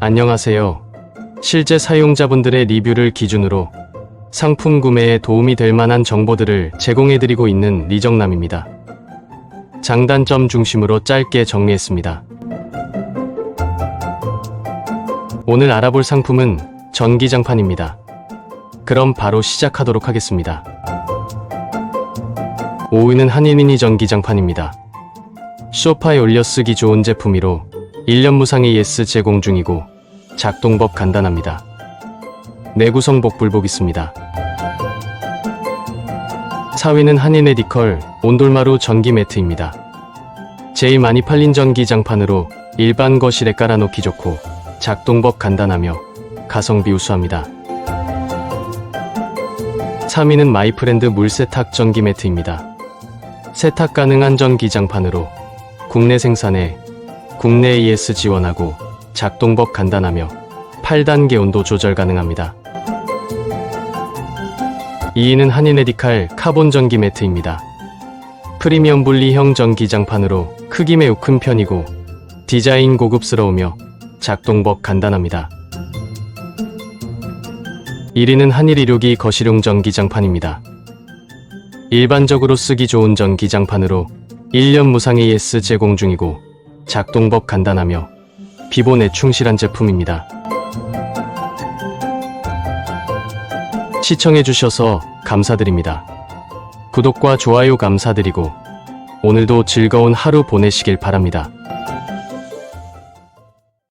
안녕하세요. 실제 사용자분들의 리뷰를 기준으로 상품 구매에 도움이 될 만한 정보들을 제공해드리고 있는 리정남입니다. 장단점 중심으로 짧게 정리했습니다. 오늘 알아볼 상품은 전기장판입니다. 그럼 바로 시작하도록 하겠습니다. 5위는 한인이니 전기장판입니다. 소파에 올려 쓰기 좋은 제품이로 1년 무상 AS 제공 중이고 작동법 간단합니다. 내구성 복불복 있습니다. 4위는 한인 에디컬 온돌마루 전기 매트입니다. 제일 많이 팔린 전기 장판으로 일반 거실에 깔아놓기 좋고 작동법 간단하며 가성비 우수합니다. 3위는 마이프렌드 물세탁 전기 매트입니다. 세탁 가능한 전기 장판으로 국내 생산에 국내 AS 지원하고 작동법 간단하며 8단계 온도 조절 가능합니다. 2위는 한인 에디칼 카본 전기 매트입니다. 프리미엄 분리형 전기 장판으로 크기 매우 큰 편이고 디자인 고급스러우며 작동법 간단합니다. 1위는 한일 1호기 거실용 전기장판입니다. 일반적으로 쓰기 좋은 전기장판으로 1년 무상 AS 제공 중이고 작동법 간단하며 비본에 충실한 제품입니다. 시청해주셔서 감사드립니다. 구독과 좋아요 감사드리고 오늘도 즐거운 하루 보내시길 바랍니다.